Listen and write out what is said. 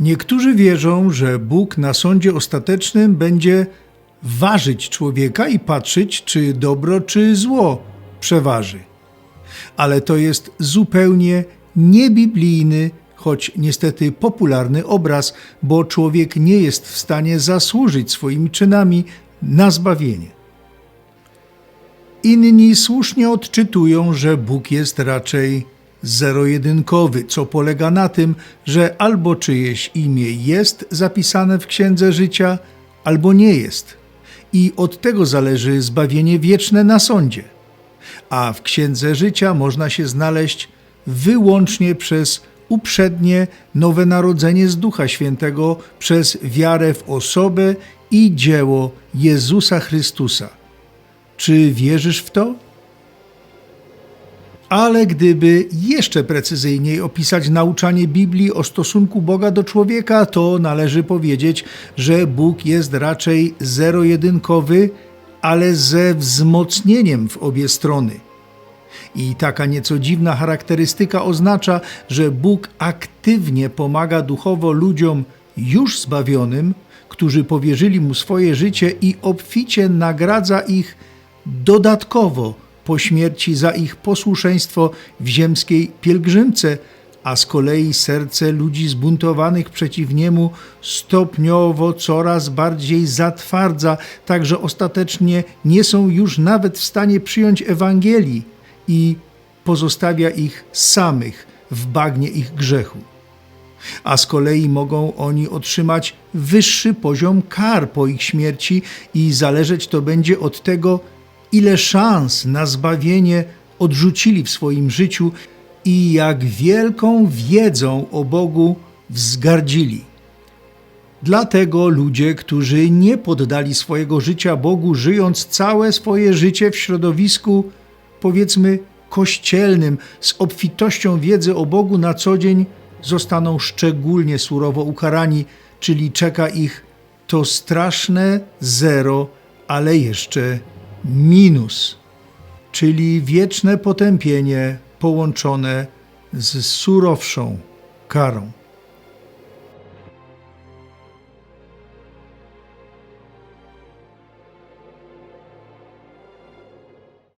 Niektórzy wierzą, że Bóg na sądzie ostatecznym będzie ważyć człowieka i patrzeć, czy dobro, czy zło przeważy. Ale to jest zupełnie niebiblijny, choć niestety popularny obraz, bo człowiek nie jest w stanie zasłużyć swoimi czynami na zbawienie. Inni słusznie odczytują, że Bóg jest raczej zero-jedynkowy, co polega na tym, że albo czyjeś imię jest zapisane w księdze życia, albo nie jest. I od tego zależy zbawienie wieczne na sądzie. A w księdze życia można się znaleźć wyłącznie przez uprzednie nowe narodzenie z Ducha Świętego przez wiarę w osobę i dzieło Jezusa Chrystusa. Czy wierzysz w to? Ale gdyby jeszcze precyzyjniej opisać nauczanie Biblii o stosunku Boga do człowieka, to należy powiedzieć, że Bóg jest raczej zero-jedynkowy, ale ze wzmocnieniem w obie strony. I taka nieco dziwna charakterystyka oznacza, że Bóg aktywnie pomaga duchowo ludziom już zbawionym, którzy powierzyli mu swoje życie i obficie nagradza ich dodatkowo po śmierci za ich posłuszeństwo w ziemskiej pielgrzymce, a z kolei serce ludzi zbuntowanych przeciw niemu stopniowo coraz bardziej zatwardza, tak że ostatecznie nie są już nawet w stanie przyjąć Ewangelii i pozostawia ich samych w bagnie ich grzechu. A z kolei mogą oni otrzymać wyższy poziom kar po ich śmierci i zależeć to będzie od tego, ile szans na zbawienie odrzucili w swoim życiu i jak wielką wiedzą o Bogu wzgardzili. Dlatego ludzie, którzy nie poddali swojego życia Bogu, żyjąc całe swoje życie w środowisku, powiedzmy, kościelnym, z obfitością wiedzy o Bogu na co dzień, zostaną szczególnie surowo ukarani, czyli czeka ich to straszne zero, ale jeszcze minus, czyli wieczne potępienie połączone z surowszą karą.